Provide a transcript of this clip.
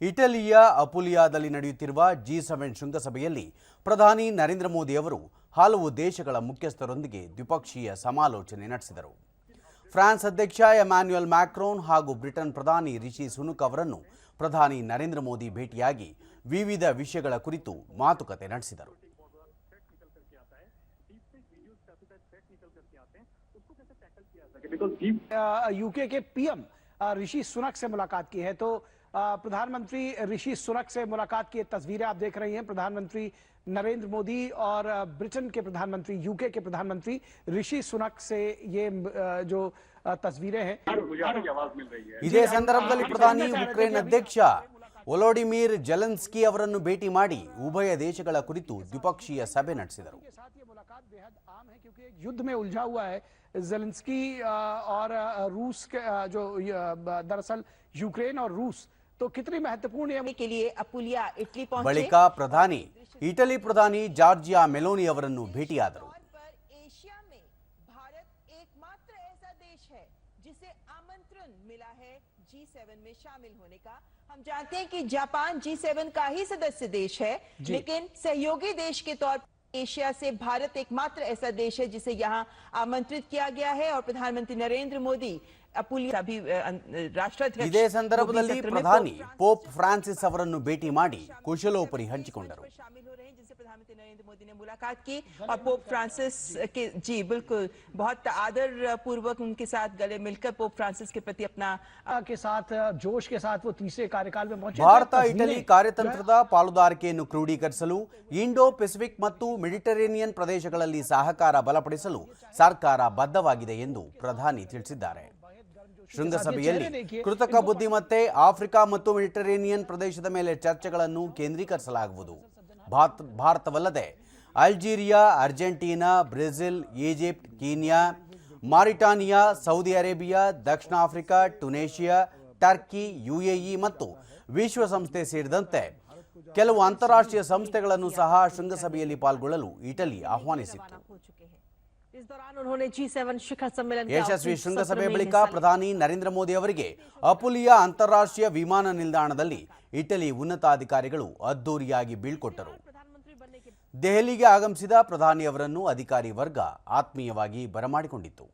ಇಟಲಿಯ ಅಪುಲಿಯಾದಲ್ಲಿ ನಡೆಯುತ್ತಿರುವ G seven ಶೃಂಗಸಭೆಯಲ್ಲಿ ಪ್ರಧಾನಿ ನರೇಂದ್ರ ಮೋದಿ ಅವರು ಹಲವು ದೇಶಗಳ ಮುಖ್ಯಸ್ಥರೊಂದಿಗೆ ದ್ವಿಪಕ್ಷೀಯ ಸಮಾಲೋಚನೆ ನಡೆಸಿದರು ಫ್ರಾನ್ಸ್ ಅಧ್ಯಕ್ಷ ಎಮ್ಯಾನ್ಯುಯಲ್ ಮ್ಯಾಕ್ರೋನ್ ಹಾಗೂ ಬ್ರಿಟನ್ ಪ್ರಧಾನಿ ರಿಷಿ ಸುನುಕ್ ಅವರನ್ನು ಪ್ರಧಾನಿ ನರೇಂದ್ರ ಮೋದಿ ಭೇಟಿಯಾಗಿ ವಿವಿಧ ವಿಷಯಗಳ ಕುರಿತು ಮಾತುಕತೆ ನಡೆಸಿದರು because deep यूके के पीएम ऋषि सुनक से मुलाकात की है तो अ, प्रधानमंत्री ऋषि सुनक से मुलाकात की ये तस्वीरें आप देख रही हैं प्रधानमंत्री नरेंद्र मोदी और अ, ब्रिटेन के प्रधानमंत्री यूके के प्रधानमंत्री ऋषि सुनक से ये अ, जो अ, तस्वीरें हैं गुजारा की आवाज मिल रही है ಇದೇ ಸಂದರ್ಭದಲ್ಲಿ ಪ್ರಧಾನಿ ಉಕ್ರೇನ್ ಅಧ್ಯಕ್ಷ ಒಲೋಡಿಮಿರ್ ಜೆಲೆನ್ಸ್ಕಿ ಅವರನ್ನು ಭೇಟಿ ಮಾಡಿ ಉಭಯ ದೇಶಗಳ ಕುರಿತು ದ್ವಿಪಕ್ಷೀಯ ಸಭೆ ನಡೆಸಿದರು के साथ ये मुलाकात बेहद आम है क्योंकि एक युद्ध में उलझा हुआ है जेलेंस्की अ, और अ, रूस के अ, जो अ, दरअसल यूक्रेन और रूस तो कितनी महत्वपूर्ण है के लिए अपुलिया इटली पहुंचे ಬಳಿಕ ಪ್ರಧಾನಿ ಇಟಲಿ ಪ್ರಧಾನಿ ಜಾರ್ಜಿಯಾ ಮೆಲೋನಿ ಅವರನ್ನು ಭೇಟಿಯಾದರು तौर पर एशिया में भारत एकमात्र ऐसा देश है जिसे आमंत्रण मिला है जी सेवन में शामिल होने का हम जानते हैं कि जापान जी सेवन का ही सदस्य देश है लेकिन सहयोगी देश के तौर पर एशिया से भारत एकमात्र ऐसा देश है जिसे यहाँ आमंत्रित किया गया है और प्रधानमंत्री नरेंद्र मोदी अपुलिया अभी अ, अ, राष्ट्राध्यक्ष ಇದೇ मोदी ಸಂದರ್ಭದಲ್ಲಿ सत्र में ಪ್ರಧಾನಿ पोप ಪೋಪ್ ಫ್ರಾನ್ಸಿಸ್ ಅವರನ್ನು ಭೇಟಿ ಮಾಡಿ ಕುಶಲೋಪರಿ ಹಂಚಿಕೊಂಡರು प्रधानमंत्री नरेंद्र मोदी ने मुलाकात की और पोप फ्रांसिस के जी बिल्कुल बहुत आदर पूर्वक उनके साथ गले मिलकर पोप फ्रांसिस के प्रति अपना के साथ अ, जोश के साथ वो तीसरे कार्यकाल में पहुंचे ಭಾರತ तस्वीरें ಇಟಲಿ ಕಾರ್ಯತಂತ್ರದ ಪಾಲುದಾರಿಕೆಯನ್ನು ಕ್ರೋಢೀಕರಿಸಲು ಇಂಡೋ ಪೆಸಿಫಿಕ್ ಮತ್ತು ಮೆಡಿಟರೇನಿಯನ್ ಪ್ರದೇಶಗಳಲ್ಲಿ ಸಹಕಾರ ಬಲಪಡಿಸಲು ಸರ್ಕಾರ ಬದ್ಧವಾಗಿದೆ ಎಂದು ಪ್ರಧಾನಿ ತಿಳಿಸಿದ್ದಾರೆ ಶೃಂಗಸಭೆಯಲ್ಲಿ ಕೃತಕ ಬುದ್ಧಿಮತ್ತೆ ಆಫ್ರಿಕಾ ಮತ್ತು ಮೆಡಿಟರೇನಿಯನ್ ಪ್ರದೇಶದ ಮೇಲೆ ಚರ್ಚೆಗಳನ್ನು ಕೇಂದ್ರೀಕರಿಸಲಾಗುವುದು Bharat ಭಾರತವಲ್ಲದೆ Algeria, Argentina, Brazil, Egypt, Kenya, Mauritania, Saudi Arabia, ದಕ್ಷಿಣ ಆಫ್ರಿಕಾ ಟುನೇಷಿಯಾ ಟರ್ಕಿ, ಯುಎಇ ಮತ್ತು ವಿಶ್ವಸಂಸ್ಥೆ ಸೇರಿದಂತೆ ಕೆಲವು ಅಂತಾರಾಷ್ಟ್ರೀಯ ಸಂಸ್ಥೆಗಳನ್ನು ಸಹ ಶೃಂಗಸಭೆಯಲ್ಲಿ ಪಾಲ್ಗೊಳ್ಳಲು ಇಟಲಿ ಆಹ್ವಾನಿಸಿತ್ತು. इस दौरान उन्होंने जी सेवन शिखर सम्मेलन के ಯಶಸ್ವಿ आउटरीच ಶೃಂಗಸಭೆ सत्र में ಬಳಿಕ हिस्सा लिया। ಪ್ರಧಾನಿ ನರೇಂದ್ರ ಮೋದಿ ಅವರಿಗೆ ಅಪುಲಿಯ ಅಂತಾರಾಷ್ಟ್ರೀಯ ವಿಮಾನ ನಿಲ್ದಾಣದಲ್ಲಿ ಇಟಲಿ ಉನ್ನತಾಧಿಕಾರಿಗಳು ಅದ್ದೂರಿಯಾಗಿ ಬೀಳ್ಕೊಟ್ಟರು प्रधानमंत्री बनने के ದೆಹಲಿಗೆ ಆಗಮಿಸಿದ ಪ್ರಧಾನಿ ಅವರನ್ನು ಅಧಿಕಾರಿ ವರ್ಗ ಆತ್ಮೀಯವಾಗಿ ಬರಮಾಡಿಕೊಂಡಿತ್ತು